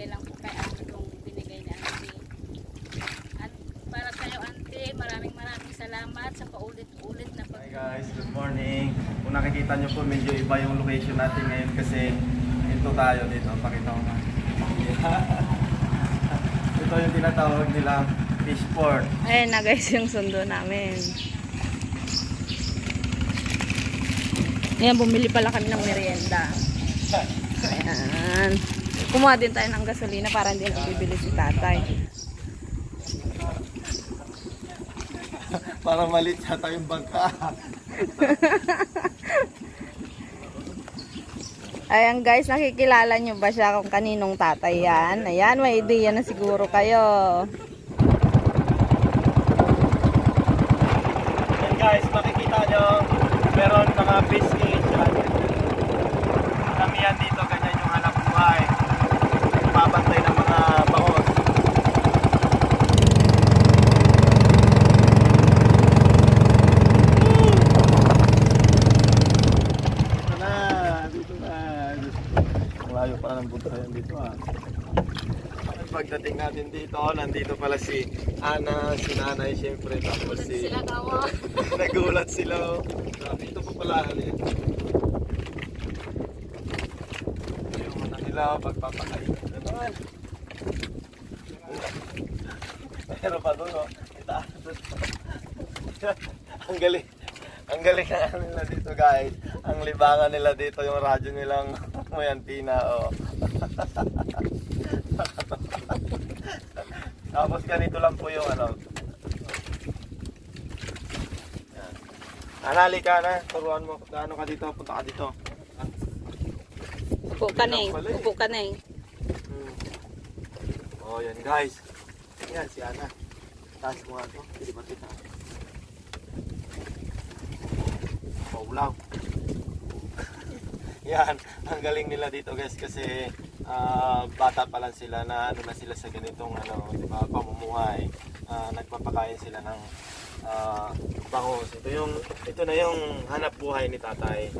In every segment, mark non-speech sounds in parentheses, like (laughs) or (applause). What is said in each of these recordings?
ibibigay lang po kay Ate kung binigay ni Ate. At para sa'yo, Ate, maraming maraming salamat sa paulit-ulit na pag... Hi guys, good morning. Kung nakikita nyo po, medyo iba yung location natin ngayon kasi ito tayo dito. Pakita ko nga. (laughs) ito yung tinatawag nilang fish port. Ayan na guys yung sundo namin. Ayan, bumili pala kami ng merienda. (laughs) Ayan. Kumuha din tayo ng gasolina para hindi na bibili si tatay. (laughs) Para malit yata yung bangka. (laughs) Ayan guys, nakikilala nyo ba siya kung kaninong tatay yan? Ayan, may idea na siguro kayo. Yan guys, makikita nyo, meron mga fish cage. yan. Kami yan dito, ganyan yung hanap buhay. Babantay ng mga bangos. Dito na, dito na. Ang layo pa ng buntayan dito ah. At Pagdating natin dito, nandito pala si Ana, si Nanay siyempre, tapos si... (laughs) Nagulat sila. oh. Sabi, ito pa pala. ano yun? Yung mata nila, pagpapakain. Naman. Pero pa doon, oh. Itaas. (laughs) Ang galing. Ang galing na nila dito, guys. Ang libangan nila dito, yung radyo nilang (laughs) may antina, oh. Tapos ganito lang po yung ano, Anali ka na, turuan mo. Gaano ka dito? Punta ka dito. Upo ka na eh. Upo ka na eh. Hmm. Oh, yan guys. Yan si Ana. Taas mo nga ito. Hindi ba kita? Paulaw. (laughs) yan. Ang galing nila dito guys kasi ah, bata pa lang sila na ano na sila sa ganitong ano, di ba, pamumuhay. Ah, nagpapakain sila ng ah, bangos. Ito yung ito na yung hanap buhay ni tatay.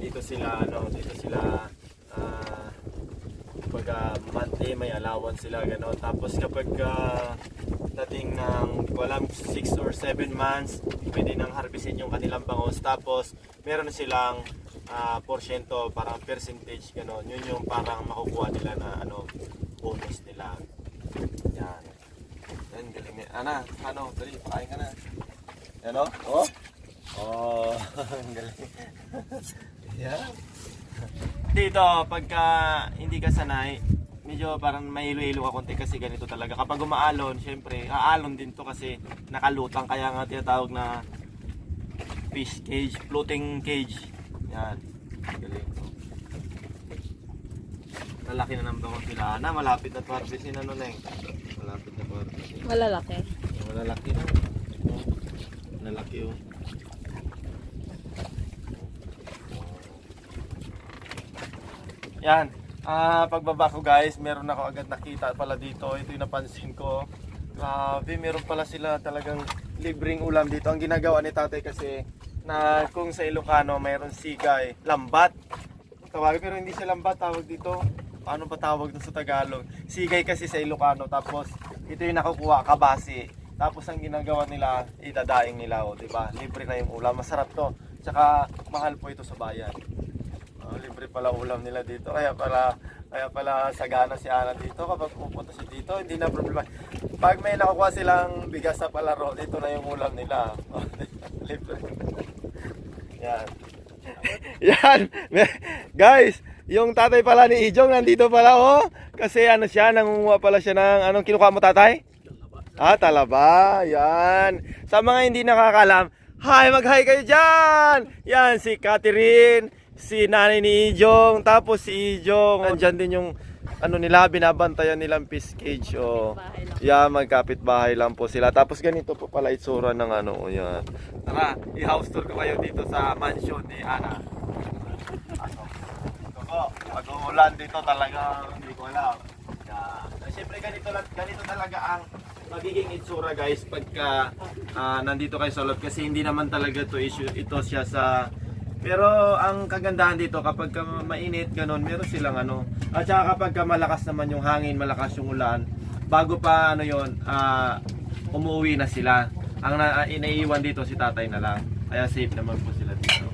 Dito sila ano, dito sila ah, kapag ah, monthly may allowance sila gano'n. Tapos kapag ah, dating ng walang 6 or 7 months, pwede nang harvestin yung kanilang bangos. Tapos meron silang ah, porsyento, parang percentage gano'n. Yun yung parang makukuha nila na ano, bonus nila. Yan. Yan, galing niya. Ana, ano, dali, pakain ka na. Yan o? Oh? Oh, ang (laughs) galing. (laughs) Yan. Dito, pagka hindi ka sanay, medyo parang mahilo-hilo ka konti kasi ganito talaga. Kapag umaalon, syempre, aalon din to kasi nakalutang kaya nga tinatawag na fish cage, floating cage. Yan. Galing. Lalaki na ng bango sila. Na, malapit na to harvestin ano na eh. Malapit na to harvestin. Malalaki. Malalaki na. Malalaki oh. Yan. Ah, pagbaba ko guys, meron ako agad nakita pala dito. Ito yung napansin ko. Grabe, meron pala sila talagang libreng ulam dito. Ang ginagawa ni tatay kasi na kung sa Ilocano mayroon sigay, lambat. Tawag pero hindi siya lambat tawag dito. Paano ba tawag dun sa Tagalog? Sigay kasi sa Ilocano tapos ito yung nakukuha kabasi. Tapos ang ginagawa nila, idadaing nila, oh, 'di ba? Libre na yung ulam, masarap 'to. Tsaka mahal po ito sa bayan. Oh, libre pala ulam nila dito. Kaya pala kaya pala sagana si Ana dito kapag pupunta siya dito, hindi na problema. Pag may nakukuha silang bigas sa palaro, dito na yung ulam nila. (laughs) libre. Yan. (laughs) Yan. Guys, yung tatay pala ni Ijong nandito pala oh. Kasi ano siya, nangunguha pala siya ng anong kinukuha mo tatay? Ah, talaba. Yan. Sa mga hindi nakakalam, hi, mag-hi kayo dyan. Yan, si Catherine, si nanay ni Ijong, tapos si Ijong. Andyan din yung ano nila, binabantayan nilang fish cage. Oh. Bahay lang. Yeah, magkapit bahay lang po sila. Tapos ganito po pala itsura ng ano, yan. Tara, i-house tour ko kayo dito sa mansion ni Ana. Ano? Ito po, pag umulan dito talaga, hindi ko alam. Yeah. Siyempre ganito, ganito talaga ang magiging itsura guys pagka ah, nandito kayo sa loob kasi hindi naman talaga to issue ito siya sa pero ang kagandahan dito kapag ka mainit ganun meron silang ano At saka kapag ka malakas naman yung hangin, malakas yung ulan, bago pa ano yon, ah, umuwi na sila. Ang na, ah, inaiwan dito si tatay na lang. Kaya safe naman po sila dito.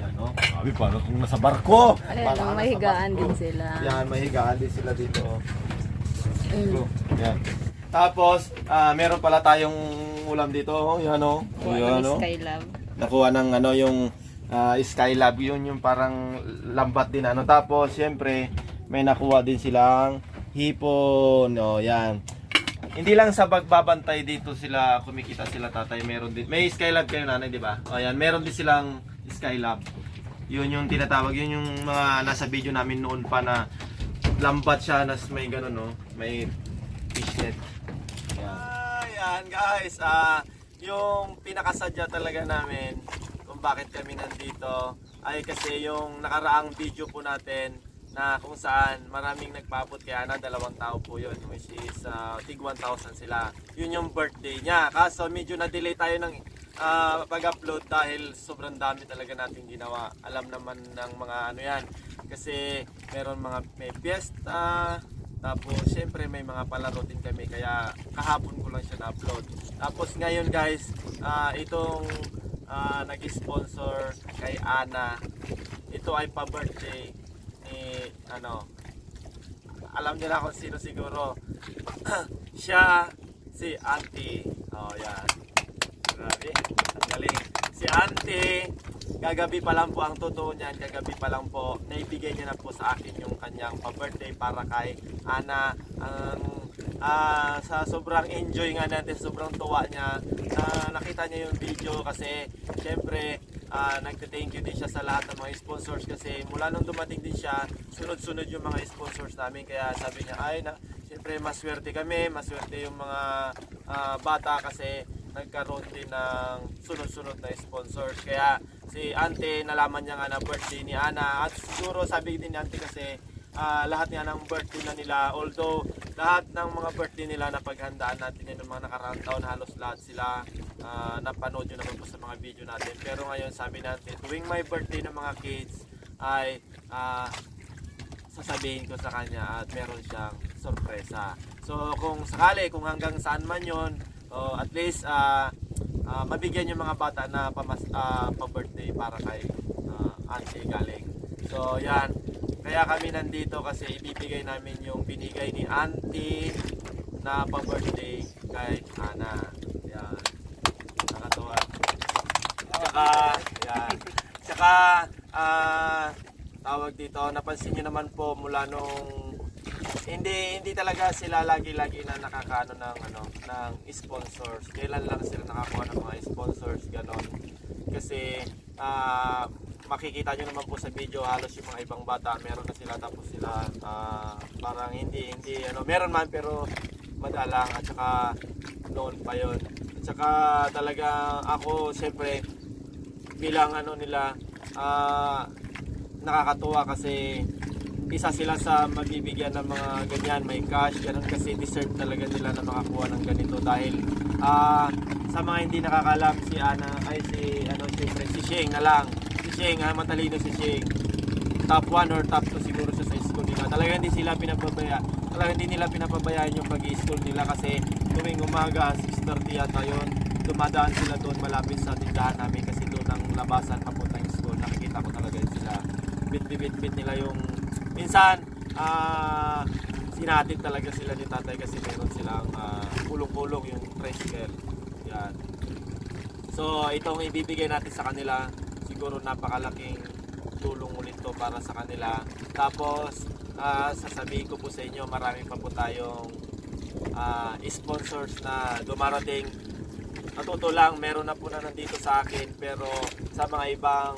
Yan, no? Sabi pa, kung nasa barko. Oh, nasa mahigaan barko. din sila. Yan, mahigaan din sila dito. oh. Mm. Yan. Tapos, ah, meron pala tayong ulam dito. Oh, yan, oh. Yan, oh. Skylab. Nakuha ng ano yung ah, Skylab, yun yung parang lambat din ano. Tapos syempre may nakuha din silang hipon, no, yan. Hindi lang sa pagbabantay dito sila kumikita sila tatay, meron din. May Skylab kayo nanay, di ba? O yan, meron din silang Skylab. Yun yung tinatawag, yun yung mga nasa video namin noon pa na lambat siya, nas may ganun, no? May fishnet. Ayan guys, ah yung pinakasadya talaga namin kung bakit kami nandito ay kasi yung nakaraang video po natin na kung saan maraming nagpabot kaya na dalawang tao po yun which is uh, tig 1,000 sila yun yung birthday niya kaso medyo na-delay tayo ng ah, pag-upload dahil sobrang dami talaga natin ginawa alam naman ng mga ano yan kasi meron mga may fiesta tapos, syempre may mga palaro din kami kaya kahapon ko lang siya na-upload. Tapos ngayon guys, ah, itong ah, nag-sponsor kay Ana. Ito ay pa-birthday ano. Alam niyo na kung sino siguro. (clears throat) siya si Auntie. Oh, yan. Grabe. Galing. Si Auntie, kagabi pa lang po ang totoo niyan, kagabi pa lang po, naibigay niya na po sa akin yung kanyang pa-birthday para kay Ana. Ang ah, sa sobrang enjoy nga natin, sobrang tuwa niya na nakita niya yung video kasi syempre ah, nagte-thank you din siya sa lahat ng mga sponsors kasi mula nung dumating din siya, sunod-sunod yung mga sponsors namin kaya sabi niya ay na syempre maswerte kami, maswerte yung mga ah, bata kasi nagkaroon din ng sunod-sunod na sponsors. Kaya si Ante nalaman niya nga na birthday ni Ana at siguro sabi din ni Ante kasi ah, lahat nga ng birthday na nila although lahat ng mga birthday nila na paghandaan natin yun ng mga nakaraang taon halos lahat sila ah, napanood yun naman po sa mga video natin pero ngayon sabi natin tuwing may birthday ng mga kids ay ah, sasabihin ko sa kanya at meron siyang sorpresa. So kung sakali, kung hanggang saan man yon, o at least ah, ah, mabigyan yung mga bata na pamas, ah, pa-birthday para kay ah, auntie galing. So yan, kaya kami nandito kasi ibibigay namin yung binigay ni auntie na pa-birthday kay Ana. Yan. Nakatuwa. Tsaka, yan. Tsaka, ah, tawag dito, napansin nyo naman po mula nung hindi hindi talaga sila lagi-lagi na nakakaano ng ano ng sponsors. Kailan lang sila nakakuha ng mga sponsors ganon. Kasi ah, makikita nyo naman po sa video halos yung mga ibang bata meron na sila tapos sila ah, parang hindi hindi ano meron man pero madalang at saka noon pa yon. At saka talaga ako siyempre bilang ano nila ah, nakakatuwa kasi isa sila sa mabibigyan ng mga ganyan, may cash, ganun kasi deserve talaga nila na makakuha ng ganito dahil ah sa mga hindi nakakalam si Ana ay si ano si Sheng na lang. Sheng, ah, matalino si Sheng. Top 1 or top 2 siguro siya sa school nila. Talaga hindi sila pinapabaya. Talaga hindi nila pinapabayaan yung pag-i-school nila kasi tuwing umaga 6:30 yata yun. Dumadaan sila doon malapit sa tindahan namin kasi doon ang labasan papuntang school. Nakikita ko talaga yun sila. Bit-bit-bit nila yung minsan ah sinatid talaga sila ni tatay kasi meron silang ah, kulong-kulong yung tricycle. Yan. So, itong ibibigay natin sa kanila, siguro napakalaking tulong ulit to para sa kanila. Tapos, ah, sasabihin ko po sa inyo, marami pa po tayong ah, sponsors na dumarating. Natuto lang, meron na po na nandito sa akin, pero sa mga ibang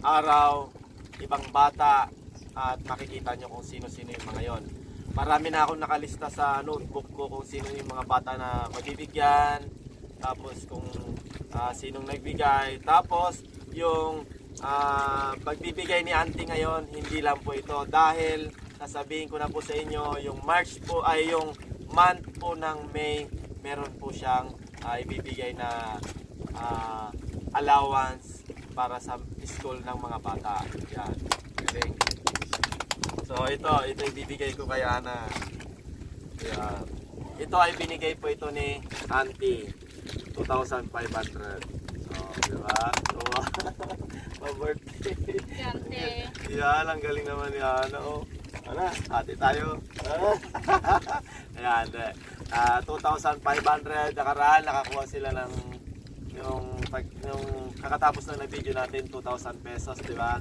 araw, ibang bata, at makikita nyo kung sino-sino yung mga yon. Marami na akong nakalista sa notebook ko kung sino yung mga bata na magbibigyan, tapos kung ah, sinong nagbigay, tapos yung ah, pagbibigay ni auntie ngayon, hindi lang po ito dahil sasabihin ko na po sa inyo, yung March po ay yung month po ng May, meron po siyang ah, ibibigay na ah, allowance para sa school ng mga bata. Yan. Galing. So ito, ito ibibigay ko kay Ana. Ayan. Ito ay binigay po ito ni Auntie. 2,500. So, di ba? So, pa-birthday. Yan, ang galing naman ni Ana. Oh. Ano, ate tayo. Ayan, de. Ah, 2,500 nakaraan, nakakuha sila ng yung pag yung kakatapos na na-video natin 2,000 pesos, di ba?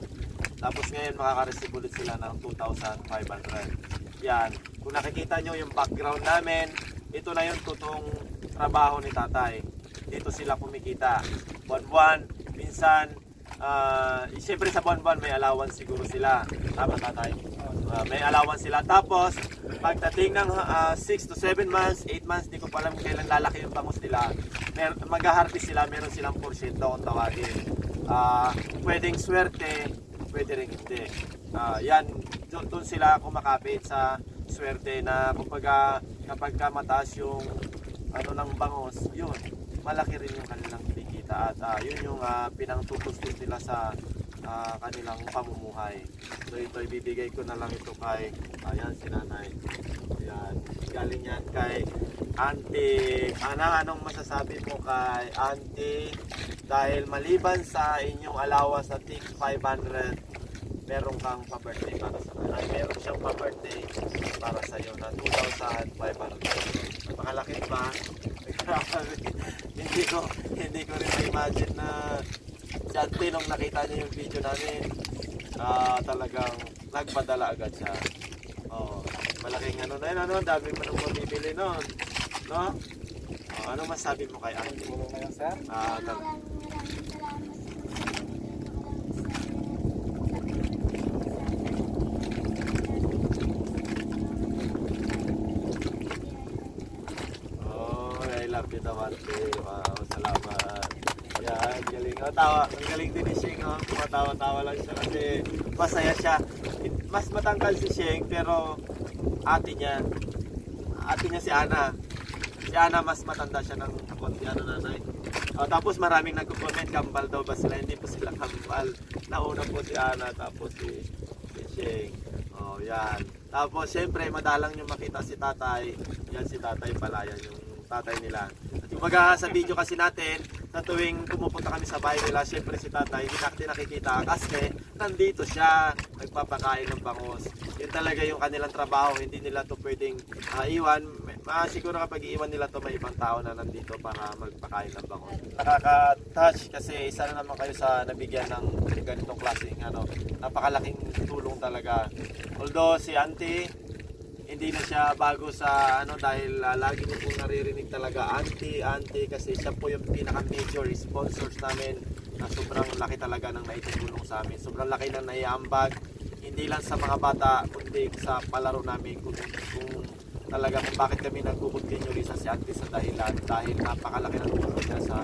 Tapos ngayon makaka-receive ulit sila ng 2,500. Yan. Kung nakikita nyo yung background namin, ito na yung totoong trabaho ni tatay. Dito sila kumikita. Buwan-buwan, minsan, ah, siyempre sa buwan-buwan may allowance siguro sila. Tama tatay? Ah, may allowance sila. Tapos, pagdating ng 6 to 7 months, 8 months, di ko pa alam kailan lalaki yung bangus nila. Mer mag-harvest sila, meron silang porsyento kung tawagin. Ah, pwedeng swerte, pwede rin hindi. Ah, yan, doon sila kumakapit sa swerte na kumbaga kapag ka mataas yung ano ng bangos, yun, malaki rin yung kanilang kinikita at ah, yun yung uh, pinangtutustos nila sa ah, kanilang pamumuhay. So ito ibibigay ko na lang ito kay ayan si nanay. Ayan, galing yan kay Auntie. Ana, anong masasabi mo kay Auntie? Dahil maliban sa inyong allowance na tig 500, meron kang pa-birthday para sa kanya. Meron siyang pa-birthday para sa iyo na 2,500. Napakalaki ba? Grabe. hindi ko hindi ko rin ma-imagine na si Ate nung nakita niya yung video namin, ah talagang nagpadala agad siya. Oo. malaking ano na yun, ano, dami mo nang mabibili noon. No? Oh, ano masabi mo kay Ate? Ah, tal- Oh, I love you daw, Ate. Wow, salamat. Yan, galing. Oh, tawa. Ang galing din ni Sheng, oh. Tumatawa-tawa lang siya kasi masaya siya. Mas matangkal si Sheng, pero ate niya, ate niya si Ana. Si Ana mas matanda siya ng konti, ano nanay. Oh, tapos maraming nagko-comment, kambal daw ba sila? Hindi po sila kambal. Nauna po si Ana, tapos si, si Sheng. Oh, yan. Tapos, syempre, madalang yung makita si tatay. Yan si tatay pala, yan yung tatay nila. At kumbaga sa video kasi natin, sa tuwing pumupunta kami sa bahay nila, syempre si tatay, hindi natin nakikita kasi nandito siya, nagpapakain ng bangus. Yun talaga yung kanilang trabaho, hindi nila to pwedeng ah, iwan. Ah, siguro kapag iiwan nila to may ibang tao na nandito para magpakain ng bangus. Nakaka-touch kasi isa na naman kayo sa nabigyan ng ganitong klaseng ano, napakalaking tulong talaga. Although si auntie, hindi na siya bago sa ano dahil ah, lagi niyo pong naririnig talaga auntie, auntie kasi siya po yung pinaka major sponsors namin na sobrang laki talaga ng naitutulong sa amin. Sobrang laki ng naiambag hindi lang sa mga bata kundi sa palaro namin kung, kung talaga kung bakit kami nagkukontinue rin sa si auntie sa dahilan dahil napakalaki ng tulong niya sa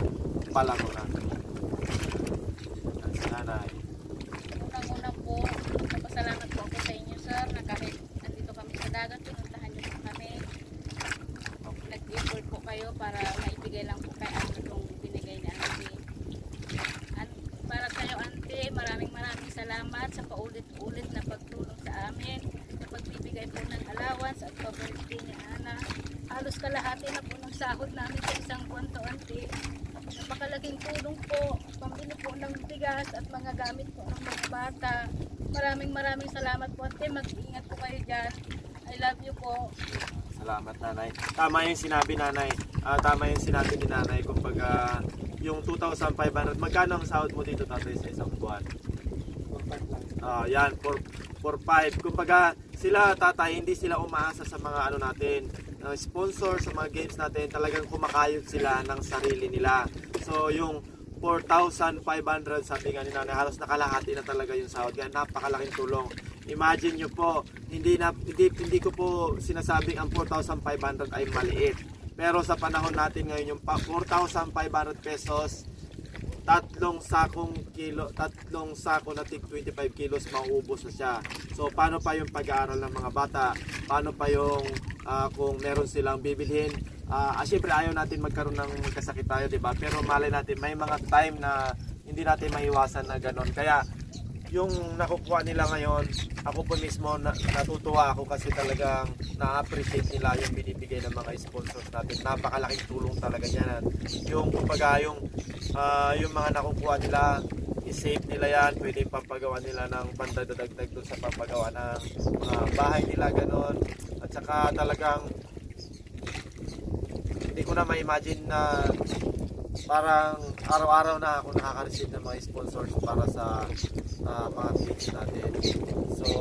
palaro namin. Yan si nanay. Unang-una po, napasalamat po ako sa inyo, sir, na kahit nandito kami sa dagat, pinuntahan niyo po kami. Nag-effort po kayo para maibigay lang po kay Ate itong binigay ni Ate. At para sa iyo, Ate, maraming maraming salamat sa paulit-ulit na pagtulong sa amin, sa pagbibigay po ng allowance at pa-birthday ni Ana. Halos kalahati na po ng sahod namin sa isang buwan to, Ate. Napakalaking tulong po, pambili po ng bigas at mga gamit po ng mga bata. Maraming maraming salamat po ate, mag-ingat po kayo dyan. I love you po. Salamat nanay. Tama yung sinabi nanay. Ah, tama yung sinabi ni nanay. Kumbaga, yung 2,500, magkano ang sahod mo dito tatay sa isang buwan? Ah, yan, 4 4-5. Kumbaga, sila tatay, hindi sila umaasa sa mga ano natin, ng sponsor sa mga games natin, talagang kumakayod sila ng sarili nila. So, yung 4,500 sabi nga ni nanay, halos nakalahati na talaga yung sahod. Kaya napakalaking tulong. Imagine nyo po, hindi, na, hindi, hindi ko po sinasabing ang 4,500 ay maliit. Pero sa panahon natin ngayon, yung pa- 4,500 pesos, tatlong sakong kilo, tatlong sako na tig 25 kilos mauubos na siya. So paano pa yung pag-aaral ng mga bata? Paano pa yung ah, kung meron silang bibilhin? Ah, ah, syempre ayaw natin magkaroon ng kasakit tayo, 'di ba? Pero malay natin may mga time na hindi natin maiwasan na ganun. Kaya yung nakukuha nila ngayon, ako po mismo na, natutuwa ako kasi talagang na-appreciate nila yung binibigay ng mga sponsors natin. Napakalaking tulong talaga yan. Yung kumbaga yung ah, yung mga nakukuha nila, i-save nila yan, pwede pampagawa nila ng pandadagdag doon sa pampagawa ng mga bahay nila, ganon. At saka talagang hindi ko na ma-imagine na parang araw-araw na ako nakaka-receive ng mga sponsors para sa ah, mga page natin. So,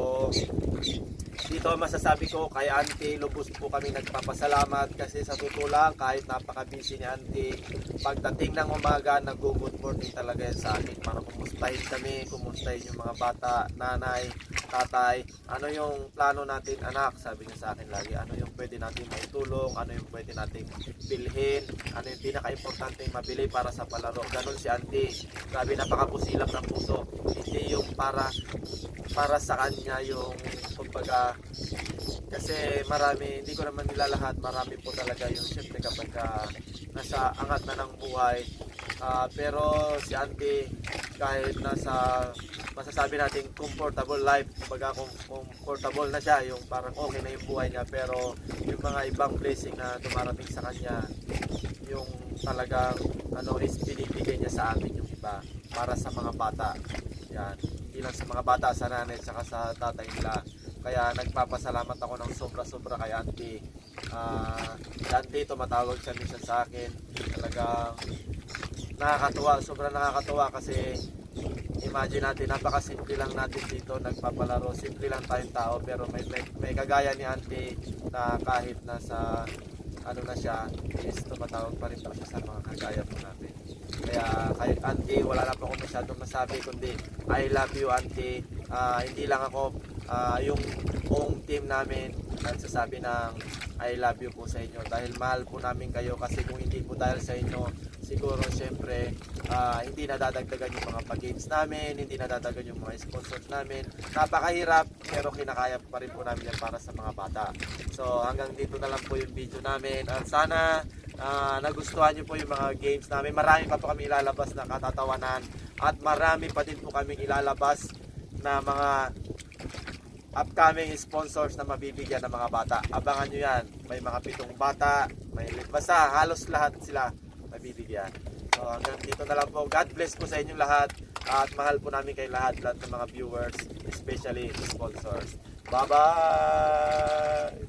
dito masasabi ko kay Auntie, lubos po kami nagpapasalamat kasi sa totoo lang kahit napaka-busy ni Auntie, pagdating ng umaga, nag-good morning talaga yan sa akin para kumustahin kami, kumustahin yung mga bata, nanay, tatay, ano yung plano natin anak, sabi niya sa akin lagi, ano yung pwede natin maitulong, ano yung pwede natin bilhin, ano yung pinaka-importante mabili para sa palaro. Ganon si Auntie, grabe napakapusilap ng puso, hindi yung para para sa kanya yung kumbaga kasi marami, hindi ko naman nila lahat, marami po talaga yung syempre kapag ka nasa angat na ng buhay. Ah, pero si Auntie, kahit nasa masasabi natin comfortable life, kumbaga comfortable na siya, yung parang okay na yung buhay niya, pero yung mga ibang blessing na dumarating sa kanya, yung talagang ano is binibigay niya sa amin yung iba para sa mga bata. Yan. Hindi sa mga bata, sa nanay, saka sa tatay nila. Kaya nagpapasalamat ako ng sobra-sobra kay auntie. Si auntie, tumatawag siya minsan sa akin. Talagang nakakatuwa, sobrang nakakatuwa kasi imagine natin, napakasimple lang natin dito, nagpapalaro, simple lang tayong tao, pero may, may, may kagaya ni auntie na kahit nasa ano na siya, is tumatawag pa rin daw siya sa mga kagaya po natin. Kaya kahit auntie, wala na po ako masyadong masabi, kundi I love you auntie. Ah, hindi lang ako, ah, yung buong team namin nagsasabi ng I love you po sa inyo dahil mahal po namin kayo kasi kung hindi po dahil sa inyo siguro syempre ah, hindi nadadagdagan yung mga pag-games namin, hindi nadadagdagan yung mga sponsors namin. Napakahirap pero kinakaya pa rin po namin yan para sa mga bata. So hanggang dito na lang po yung video namin at sana ah, nagustuhan nyo po yung mga games namin. Marami pa po kami ilalabas na katatawanan at marami pa din po kami ilalabas na mga upcoming sponsors na mabibigyan ng mga bata. Abangan nyo yan. May mga pitong bata, may basta halos lahat sila mabibigyan. So hanggang dito na lang po. God bless po sa inyong lahat at mahal po namin kay lahat, lahat ng mga viewers, especially sponsors. Bye-bye!